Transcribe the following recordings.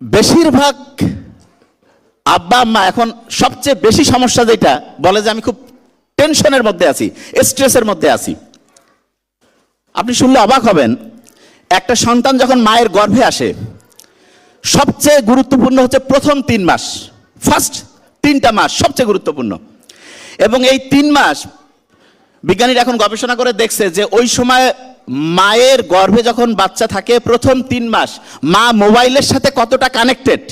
বেশিরভাগ আব্বা আম্মা এখন সবচেয়ে বেশি সমস্যা যেটা, বলে যে আমি খুব টেনশনের মধ্যে আছি, স্ট্রেসের মধ্যে আছি। আপনি শুনলে অবাক হবেন, একটা সন্তান যখন মায়ের গর্ভে আসে, সবচেয়ে গুরুত্বপূর্ণ হচ্ছে প্রথম তিন মাস। ফার্স্ট তিনটা মাস সবচেয়ে গুরুত্বপূর্ণ। এবং এই তিন মাস বিজ্ঞানীরা এখন গবেষণা করে দেখছে যে ওই সময় মায়ের গর্ভে যখন বাচ্চা থাকে প্রথম তিন মাস, মা মোবাইলের সাথে কতটা কানেক্টেড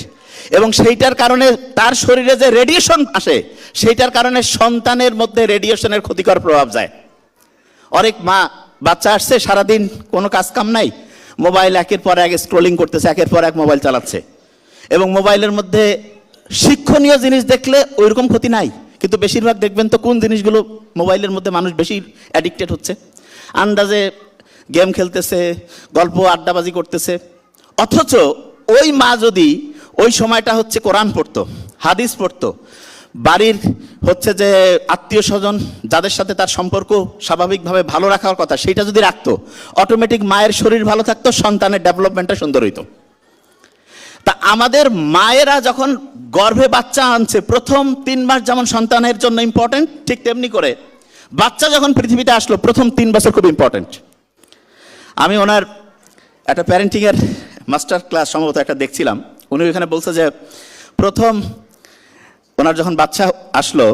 এবং সেইটার কারণে তার শরীরে যে রেডিয়েশন আসে, সেইটার কারণে সন্তানের মধ্যে রেডিয়েশনের ক্ষতিকর প্রভাব যায়। অনেক মা বাচ্চা আসছে, সারাদিন কোনো কাজ কাম নাই, মোবাইল একের পর এক স্ক্রোলিং করতেছে, একের পর এক মোবাইল চালাচ্ছে। এবং মোবাইলের মধ্যে শিক্ষণীয় জিনিস দেখলে ওইরকম ক্ষতি নাই, কিন্তু বেশিরভাগ দেখবেন তো কোন জিনিসগুলো মোবাইলের মধ্যে মানুষ বেশি অ্যাডিক্টেড হচ্ছে। আন্দাজে গেম খেলতেছে, গল্প আড্ডাবাজি করতেছে। অথচ ওই মা যদি ওই সময়টা হচ্ছে কোরআন পড়তো, হাদিস পড়তো, বাড়ির হচ্ছে যে আত্মীয় স্বজন যাদের সাথে তার সম্পর্ক স্বাভাবিকভাবে ভালো রাখার কথা সেটা যদি রাখতো অটোমেটিক মায়ের শরীর ভালো থাকতো, সন্তানের ডেভেলপমেন্টটা সুন্দর হইতো। তা আমাদের মায়েরা যখন গর্ভে বাচ্চা আনছে, প্রথম তিন মাস যেমন সন্তানের জন্য ইম্পর্টেন্ট ঠিক তেমনি করে বাচ্চা যখন পৃথিবীতে আসলো, প্রথম তিন বছর খুব ইম্পর্টেন্ট আমি ওনার একটা প্যারেন্টিংয়ের মাস্টার ক্লাস সম্ভবত একটা দেখছিলাম। উনি ওইখানে বলছে যে, প্রথম ওনার যখন বাচ্চা আসলো,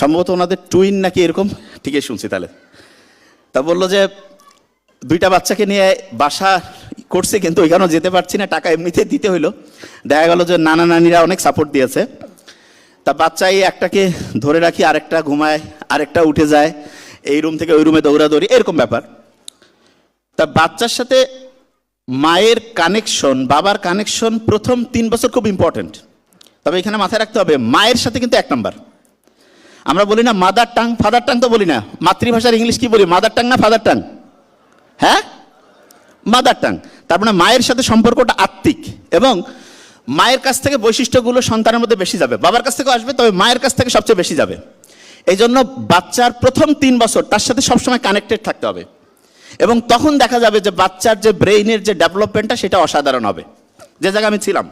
সম্ভবত ওনাদের টুইন নাকি এরকম? ঠিকই শুনছি তাহলে। তা বলল যে, দুইটা বাচ্চাকে নিয়ে বাসা করছে, কিন্তু ওইখানেও যেতে পারছি না, টাকা এমনিতে দিতে হইল। দেখা গেল যে নানা নানিরা অনেক সাপোর্ট দিয়েছে। তা বাচ্চা এই একটাকে ধরে রাখি, আরেকটা ঘুমায়, আরেকটা উঠে যায়, এই রুম থেকে ওই রুমে দৌড়াদৌড়ি, এরকম ব্যাপার। তা বাচ্চার সাথে মায়ের কানেকশন বাবার কানেকশন প্রথম তিন বছর খুব ইম্পর্ট্যান্ট তবে এখানে মাথায় রাখতে হবে, মায়ের সাথে কিন্তু এক নাম্বার আমরা বলি না মাদার টাং ফাদার টাং তো বলি না। মাতৃভাষার ইংলিশ কি বলি? মাদার টাং না ফাদার টাং হ্যাঁ? মাদার টাং তার মানে মায়ের সাথে সম্পর্কটা আত্মিক এবং মায়ের কাছ থেকে বৈশিষ্ট্যগুলো সন্তানের মধ্যে বেশি যাবে। বাবার কাছ থেকে আসবে, তবে মায়ের কাছ থেকে সবচেয়ে বেশি যাবে। এই জন্য বাচ্চার প্রথম তিন বছর তার সাথে সবসময় কানেক্টেড থাকতে হবে। এবং তখন দেখা যাবে যে বাচ্চার যে ব্রেইনের যে ডেভেলপমেন্টটা সেটা অসাধারণ হবে। যে জায়গায় আমি ছিলাম।